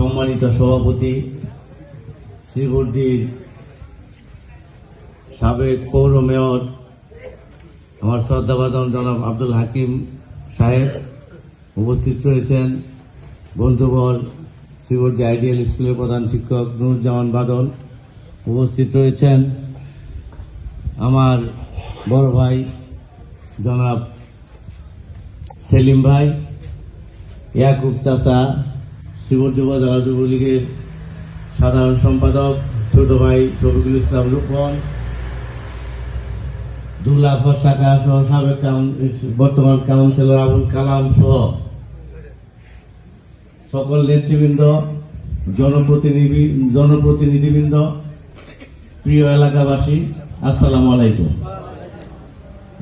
সম্মানিত সভাপতি শ্রীবর্দীর সাবেক পৌর মেয়র, আমার শ্রদ্ধাবাদন জনাব আব্দুল হাকিম সাহেব উপস্থিত রয়েছেন। বন্ধুবল শ্রীবর্দী আইডিয়াল স্কুলের প্রধান শিক্ষক নুরুজ্জামান বাদল উপস্থিত রয়েছেন। আমার বড় ভাই জনাব সেলিম ভাই, ইয়াকুব চাচা শ্রীবর্দী উপজেলা যুবলীগের সাধারণ সম্পাদক, ছোট ভাই শফিকুল ইসলাম রূপন দুলা ফসাকা সহ সাবেক বর্তমান কাউন্সিলর আবুল কালাম সহ সকল নেতৃবৃন্দ, জনপ্রতিনিধি, জনপ্রতিনিধিবৃন্দ, প্রিয় এলাকাবাসী, আসসালামু আলাইকুম।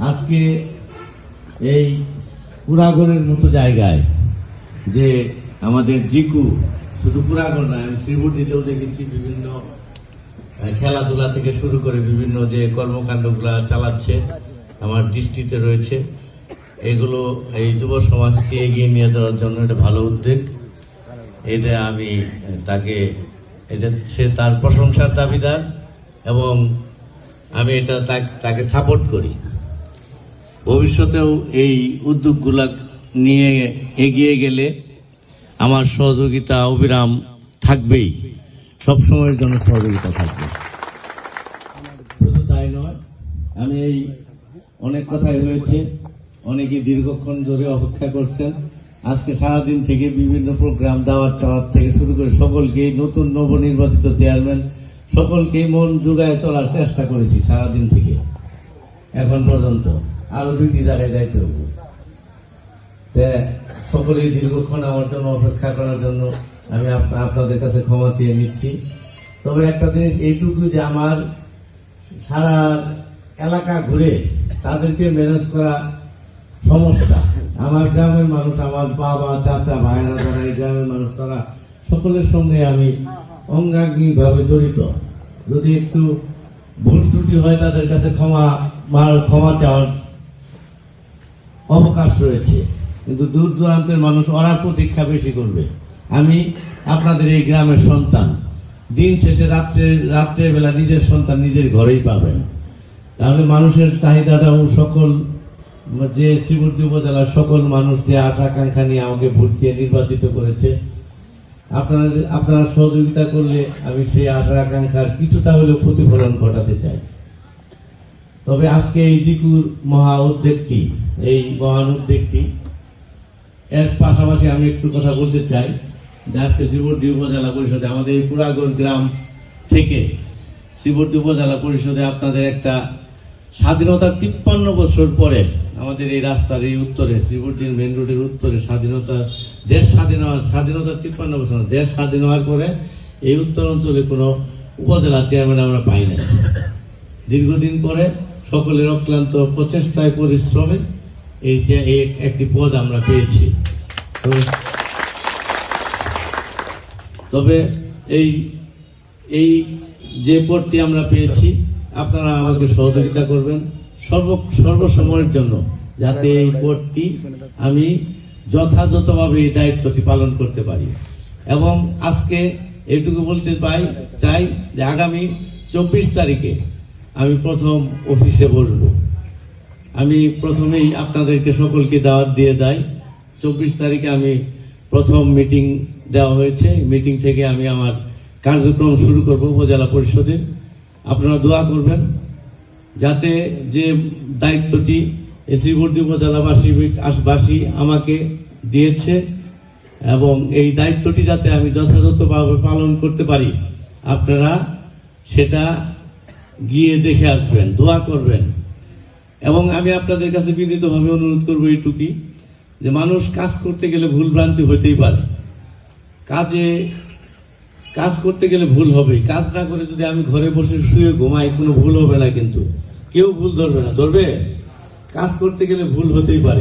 আজকে এই পুরাগড়ের মতো জায়গায় যে আমাদের জিকু, শুধু পুরাগড় নয় আমি শ্রীবর্দিতেও দেখেছি বিভিন্ন খেলাধুলা থেকে শুরু করে বিভিন্ন যে কর্মকাণ্ডগুলো চালাচ্ছে, আমার দৃষ্টিতে রয়েছে। এগুলো এই যুব সমাজকে এগিয়ে নিয়ে যাওয়ার জন্য এটা ভালো উদ্যোগ। এটা আমি তাকে, এটা সে তার প্রশংসার দাবিদার এবং আমি এটা তাকে সাপোর্ট করি। ভবিষ্যতেও এই উদ্যোগগুলা নিয়ে এগিয়ে গেলে আমার সহযোগিতা অবিরাম থাকবেই। সব সময়ের জন্য সহযোগিতা থাকবে। শুধু তাই নয়, আমি এই অনেক কথাই হয়েছে, অনেকে দীর্ঘক্ষণ ধরে অপেক্ষা করছেন। আজকে সারাদিন থেকে বিভিন্ন প্রোগ্রাম, দাওয়াত, টাওয়াত থেকে শুরু করে সকলকে নতুন নবনির্বাচিত চেয়ারম্যান, সকলকে মন জোগায় চলার চেষ্টা করেছি সারাদিন থেকে। এখন পর্যন্ত আরও দুইটি জায়গায় তা সকলেই দীর্ঘক্ষণ আমার জন্য অপেক্ষা করার জন্য আমি আপনাদের কাছে ক্ষমা চেয়ে নিচ্ছি। তবে একটা জিনিস এইটুকু যে আমার সারা এলাকা ঘুরে তাদেরকে ম্যানেজ করা সমস্যা। আমার গ্রামের মানুষ, আমার বাবা, চাচা ভাইরা যারা এই গ্রামের মানুষ, তারা সকলের সঙ্গে আমি অঙ্গাঙ্গি ভাবে জড়িত। যদি একটু ভুল ত্রুটি হয়, তাদের কাছে ক্ষমা, মার ক্ষমা চাওয়ার অবকাশ রয়েছে। কিন্তু দূর দূরান্তের মানুষ ওরা প্রতীক্ষা বেশি করবে। আমি আপনাদের এই গ্রামের সন্তান। দিন শেষে রাত্রে রাত্রের বেলা নিজের সন্তান নিজের ঘরেই পাবেন। তাহলে মানুষের চাহিদাটাও সকল, যে শ্রীমূর্তি উপজেলার সকল মানুষ যে আশা আকাঙ্ক্ষা নিয়ে আমাকে ভোট দিয়ে নির্বাচিত করেছে, আপনারা আপনারা সহযোগিতা করলে আমি সেই আশা আকাঙ্ক্ষার কিছুটা হলেও প্রতিফলন ঘটাতে চাই। তবে আজকে এই জিকুর মহা উদ্যোগটি, এই মহান উদ্যোগটি এর পাশাপাশি আমি একটু কথা বলতে চাই। যে আজকে শ্রীবর্দী উপজেলা পরিষদে আমাদের এই পুরাগড় গ্রাম থেকে শ্রীবর্দী উপজেলা পরিষদে আপনাদের একটা স্বাধীনতার তিপ্পান্ন বছর পরে আমাদের এই রাস্তার এই উত্তরে শ্রীবর্দীর মেন রোডের উত্তরে স্বাধীনতা, দেশ স্বাধীন হওয়ার, স্বাধীনতার তিপ্পান্ন বছর দেশ স্বাধীন হওয়ার পরে এই উত্তর অঞ্চলে কোনো উপজেলা চেয়ারম্যান আমরা পাই নাই। দীর্ঘদিন পরে সকলের অক্লান্ত প্রচেষ্টায় পরিশ্রমে এই যে একটি পদ আমরা পেয়েছি। তবে এই এই যে পদটি আমরা পেয়েছি, আপনারা আমাকে সহযোগিতা করবেন সর্ব, সর্বসময়ের জন্য, যাতে এই পদটি আমি যথাযথভাবে এই দায়িত্বটি পালন করতে পারি। এবং আজকে এইটুকু বলতে পাই, চাই যে আগামী চব্বিশ তারিখে আমি প্রথম অফিসে বসব। আমি প্রথমেই আপনাদেরকে সকলকে দাওয়াত দিয়ে দেয় চব্বিশ তারিখে আমি প্রথম মিটিং দেওয়া হয়েছে। মিটিং থেকে আমি আমার কার্যক্রম শুরু করব উপজেলা পরিষদে। আপনারা দোয়া করবেন যাতে যে দায়িত্বটি শ্রীবর্তী উপজেলাবাসী বাসী আমাকে দিয়েছে এবং এই দায়িত্বটি যাতে আমি যথাযথভাবে পালন করতে পারি, আপনারা সেটা গিয়ে দেখে আসবেন, দোয়া করবেন। এবং আমি আপনাদের কাছে বিনীতভাবে অনুরোধ করব এইটুকি, যে মানুষ কাজ করতে গেলে ভুল ভ্রান্তি হতেই পারে। কাজে, কাজ করতে গেলে ভুল হবে। কাজ না করে যদি আমি ঘরে বসে শুয়ে ঘুমাই, কোনো ভুল হবে না কিন্তু। কেউ ভুল ধরবে না। ধরবে? কাজ করতে গেলে ভুল হতেই পারে।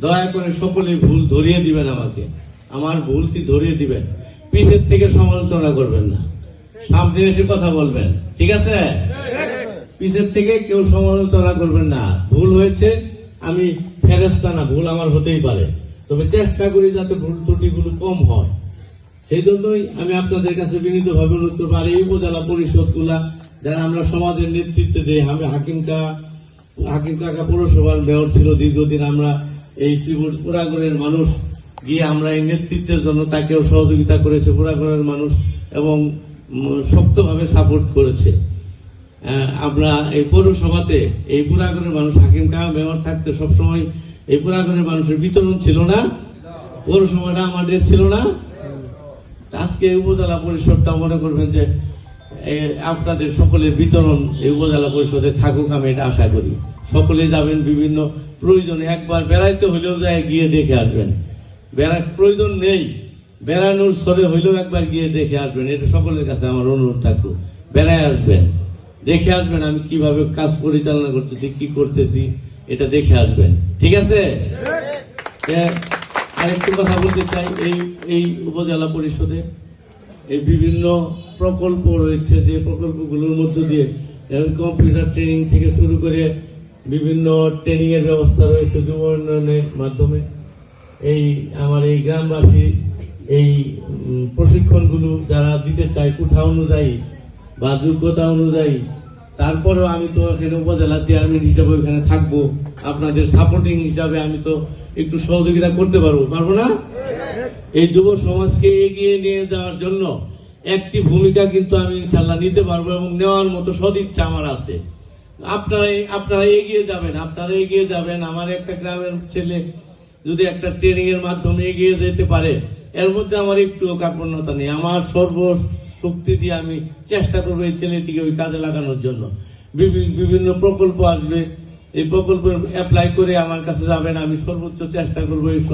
দয়া করে সকলে ভুল ধরিয়ে দিবেন আমাকে। আমার ভুলটি ধরিয়ে দিবেন। পিছের থেকে সমালোচনা করবেন না। সামনে এসে কথা বলবেন। ঠিক আছে? পিছের থেকে কেউ সমালোচনা করবেন না। ভুল হয়েছে, আমি ফেরেস্তা না, ভুল আমার হতেই পারে। তবে চেষ্টা করি যাতে ভুল ত্রুটিগুলো কম হয়। সেই জন্যই আমি আপনাদের কাছে বিনীতভাবে অনুরোধ করব, আর এই উপজেলা পরিষদগুলা, যারা আমরা সমাজের নেতৃত্বে দেই, আমি হাকিম কা, হাকিম কাকা পৌরসভার মেয়র ছিল, দীর্ঘদিন আমরা এই শ্রীপুর পুরাগড়ের মানুষ, গিয়ে আমরা এই নেতৃত্বের জন্য তাকেও সহযোগিতা করেছে, পুরাগড়ের মানুষ, এবং শক্তভাবে সাপোর্ট করেছে। আমরা এই পৌরসভাতে এই পুরাগরের মানুষ, হাকিম কাকা মেয়র থাকতে সবসময় এই পুরাগড়ের মানুষের বিতরণ ছিল না, পৌরসভাটা আমাদের ছিল না। আজকে উপজেলা পরিষদটা মনে করবেন যে আপনাদের সকলের বিতরণ এই উপজেলা পরিষদে থাকুক আমি এটা আশা করি। সকলে যাবেন বিভিন্ন প্রয়োজনে, একবার বেড়াইতে হইলেও যায়, গিয়ে দেখে আসবেন। বেড়া, প্রয়োজন নেই, বেড়ানোর স্তরে হইলেও একবার গিয়ে দেখে আসবেন, এটা সকলের কাছে আমার অনুরোধ থাকল। বেড়ায় আসবেন। দেখে আসবেন আমি কীভাবে কাজ পরিচালনা করতেছি, কি করতেছি, এটা দেখে আসবেন। ঠিক আছে? আরেকটু কথা বলতে চাই, এই এই উপজেলা পরিষদে এই বিভিন্ন প্রকল্প রয়েছে, যে প্রকল্পগুলোর মধ্য দিয়ে কম্পিউটার ট্রেনিং থেকে শুরু করে বিভিন্ন ট্রেনিং এর ব্যবস্থা রয়েছে যুব উন্নয়নের মাধ্যমে। এই, আমার এই গ্রামবাসী এই প্রশিক্ষণগুলো যারা দিতে চায় কোঠা অনুযায়ী বা যোগ্যতা অনুযায়ী। তারপরেও আমি তো এখানে উপজেলা চেয়ারম্যান হিসাবে ওখানে থাকব। আপনাদের সাপোর্টিং হিসাবে আমি তো একটু সহযোগিতা করতে পারব। পারব না? এই যুব সমাজকে এগিয়ে নিয়ে যাওয়ার জন্য একটি ভূমিকা কিন্তু আমি ইনশাল্লাহ নিতে পারব এবং নেওয়ার মতো সদিচ্ছা আমার আছে। আপনারা আপনারা এগিয়ে যাবেন, আপনারা এগিয়ে যাবেন। আমার একটা গ্রামের ছেলে যদি একটা ট্রেনিং এর মাধ্যমে এগিয়ে যেতে পারে, এর মধ্যে আমার একটু কার্পণ্যতা নেই। আমার সর্ব শক্তি দিয়ে আমি চেষ্টা করব এই ছেলেটিকে ওই কাজে লাগানোর জন্য। বিভি- বিভিন্ন প্রকল্প আসবে। এই প্রকল্প অ্যাপ্লাই করে আমার কাছে যাবেন, আমি সর্বোচ্চ চেষ্টা করব এই